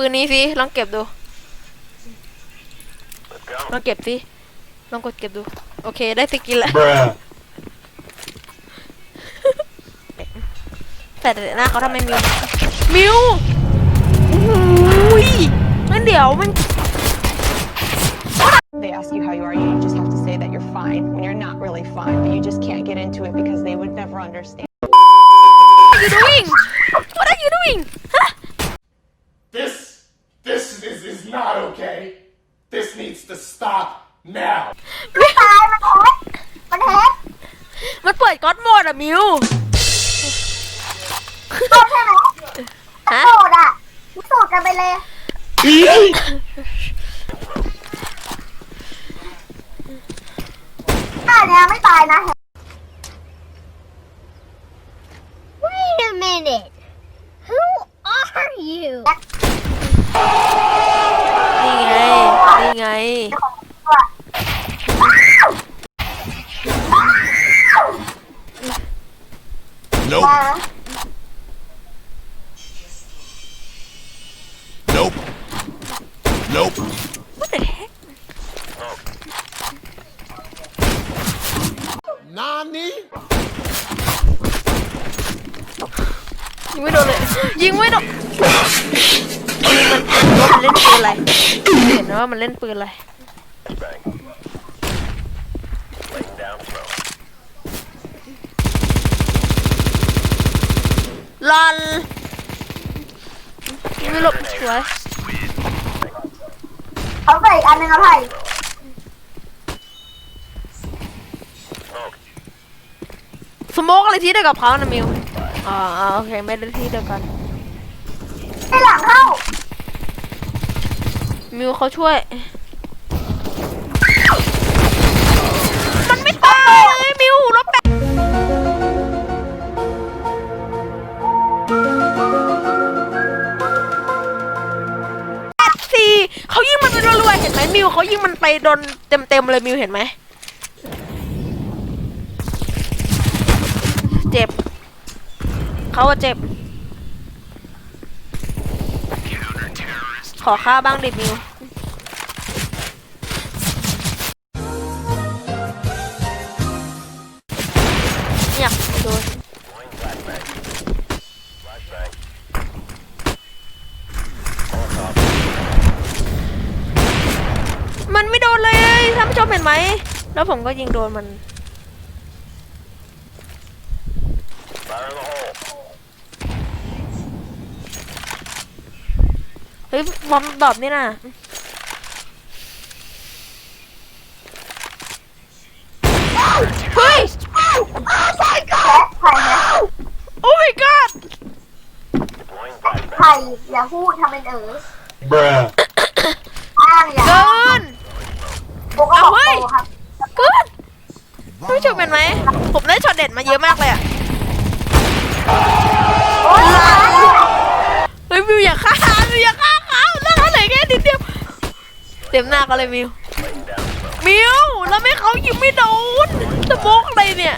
ปืนนี้สิลองเก็บดู ลองเก็บสิลองกดเก็บดู โอเค ได้สกินแล้ว Bruh. แต่หน้าเขาทำไมมิว มิวอุ้ยงั้นเดี๋ยวมัน They ask you how you are, you just have to say that you're fine when you're not really fine, but you just can't get into it because they would never understand. What are you doing What are you doing ฮะ This, this is, is not okay. This needs to stop now. ไม่ตายมันแฮกมันแฮกมันเปิดก๊อตโหมดอะมิวโดนใช่ไหมฮะโสดอะพิสูจน์กันไปเลยหน้าเนี้ยไม่ตายนะ Wait a minute. Who are you? นี่ไง Nope. มา Nope. Nope. What the heck Nani? ยิงไม่โดนเลย ยิงไม่โดน ยิงมันว่ามันเล่นปืนอะไร เห็นว่ามันเล่นปืนอะไร ลอนยิงไม่หลบสวยเขาใส่อีกอันหนึ่งเอาไผ่สโมกอะไรที่เดียวกับเขานะมิว อ่าอ่าโอเค ไม่ได้ที่เดียวกันไอหลังเข้า มิวเขาช่วย มันไม่ตายเลยมิวลบแปดสี่เขายิงมันไปรัวๆเห็นไหมมิวเขายิงมันไปโดนเต็มๆเลยมิวเห็นไหมเจ็บ เขาอะเจ็บ ขอค่าบ้างดิมิวอยากโดนมันไม่โดนเลยท่านผู้ชมเห็นไหม แล้วผมก็ยิงโดนมัน เฮ้ยบอมบอบนี่น่ะเฮ้ยแพ้ไผ่นะโอ้ my god ไผ่อย่าพูดทำเป็นเออ Bruh. อ้างอย่าเกินบุกก็บอกเอาเว้ยโตครับเกินท่านผู้ชมเห็นไหม ผมได้ช็อตเด็ดมาเยอะมากเลยอะโอ้ยตายเฮ้ยมิวอย่าฆ่ามิวอย่าฆ่า เต็มหน้าก็เลยมิว มิวแล้วไม่เขายิงไม่โดนสโมกอะไรเนี่ย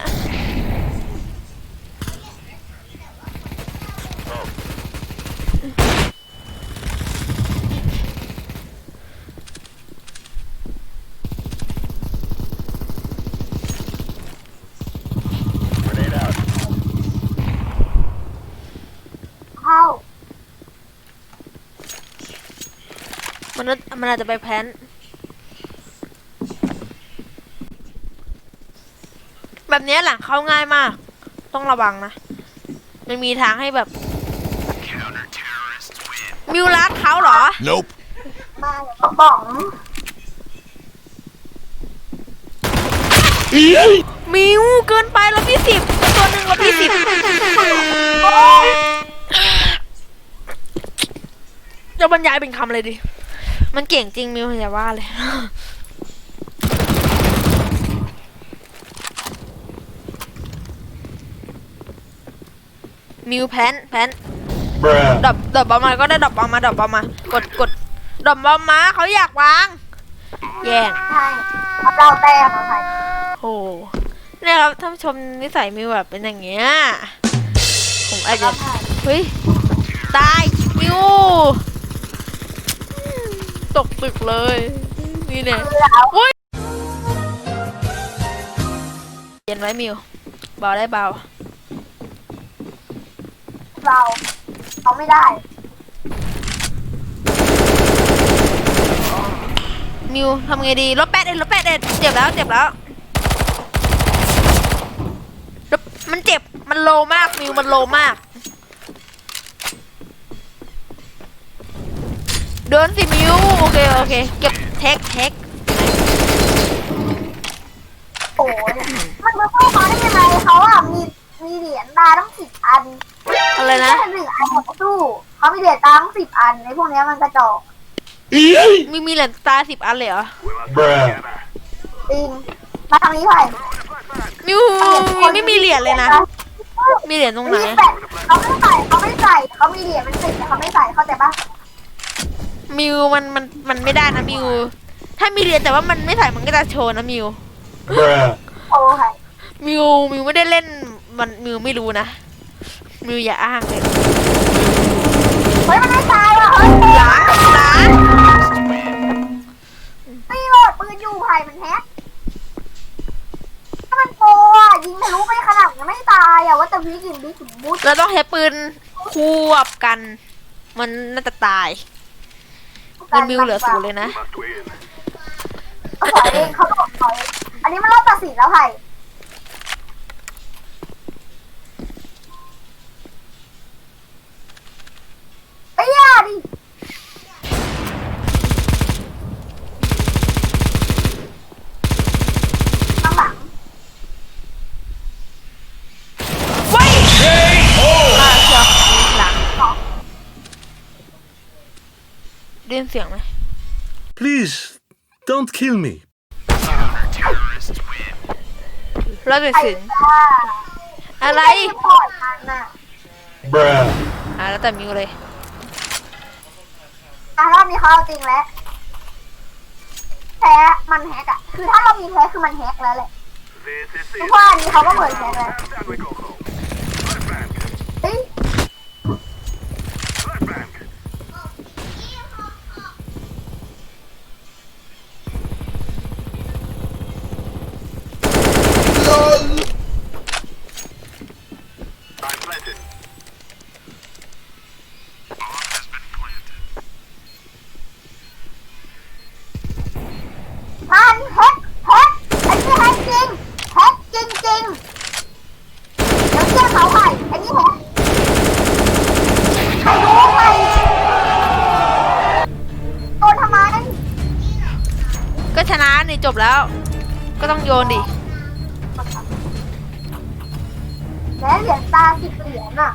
เข้า มันน่ามันอาจจะไปแพลนแบบเนี้ยหลังเข้าง่ายมาก ต้องระวังนะ มันมีทางให้แบบมิวรัดเขาเหรอ Nope. มาเดี๋ยวกระป๋องมิวเกินไปแล้วพี่สิบตัวหนึ่งแล้วพี่สิบจะบรรยายเป็นคำเลยดิ มันเก่งจริงมิวอย่าว่าเลย มิวแพนแพน Bruh. ดรอปดรอปบอมมาก็ได้ดรอปบอมมาดรอปบอมมากดกดดรอปบอมมาเขาอยากวาง แย่งใช่เอาเราแต้มเอาไผ่โหเนี่ยครับท่านผู้ชมนิสัยมิวแบบเป็นอย่างเงี้ยผมอาจจะเอาไผ่เฮ้ยตายมิว ตกตึกเลย นี่เนี่ยคือเอาอุ้ยเย็นไว้มิวเบาได้เบาเราเขาไม่ได้ มิวทำไงดีลบแปดเอ็ดลบแปดเอ็ดเจ็บแล้วเจ็บแล้วลบมันเจ็บมันโลมากมิวมันโลมาก เดินสิมิวโอเคโอเคเก็บเทคเทคโอ้ยมันมาสู้เขาได้ยังไงเขาอะมีมีเหรียญตาต้องสิบอันอะไรนะแค่หนึ่งอันเขาก็สู้เขามีเหรียญตาต้องสิบอันในพวกเนี้ยมันกระจอกมีมีเหรียญตาสิบอันเลยเหรอ Bruh. จริงมาทางนี้ไปมิวไม่มีเหรียญเลยนะ มีเหรียญตรงไหนมีแปดเขาไม่ใส่เขาไม่ใส่เขามีเหรียญมันสิบแต่เขาไม่ใส่เข้าใจปะ มิวมันมันมันไม่ได้นะมิว ถ้ามีเหรียญแต่ว่ามันไม่ใส่มันก็จะโชว์นะมิว Bruh. โอ้ยมิวมิวไม่ได้เล่นมันมิวไม่รู้นะ มิวอย่าอ้างเลยเฮ้ยมันไม่ตายว่ะเฮ้ยล้านล้านตีโหลดปืนอยู่ไผ่มันแฮกถ้ามันโปรอะยิงทะลุไปขนาดมันไม่ตายอะว่าแต่พี่กินบิ๊กถึงบูทเราต้องใช้ปืนควบกัน มันน่าจะตาย เงินมิวเหลือศูนย์เลยนะเขาถอยเองเขาบอกถอยอันนี้มันรอบตัดสินแล้วไผ่ไอ้ย่าดิข้างหลัง ไว้อ่าเชียวหลังได้ยิน เสียงไหม Please, don't kill me. ร้อยเปอร์ไอ้เซ็นต์จ้าอะไรม่ด้ปล่อยมันน่ะ Bruh. อ่าแล้วแต่มิวเลยอะรอบนี้เขาเอาจริงแล้วแพ้มันแฮกอะคือถ้าเรามีแพ้คือมันแฮกแล้วแหละทุกว่าอันนี้เขาก็เหมือนแฮกแล้วเฮ้ย ริงจริงเดี๋ยวเชื่อเขาไปอันนี้แฮกใครรู้ไหมโดนทำไมก็ชนะนี่จบแล้ว ก็ต้องโยนดิ แล้วเหรียญตาสิบเหรียญอะ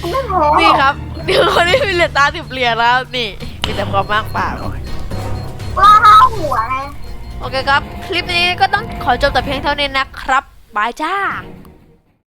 ไม่แพ้นี่ครับนี่คนที่มีเหรียญตาสิบเหรียญแล้วนี่ มีแต่ความมากปากว่าห้าหัวไง โอเคครับ คลิปนี้ก็ต้องขอจบแต่เพียงเท่านี้นะครับ บายจ้า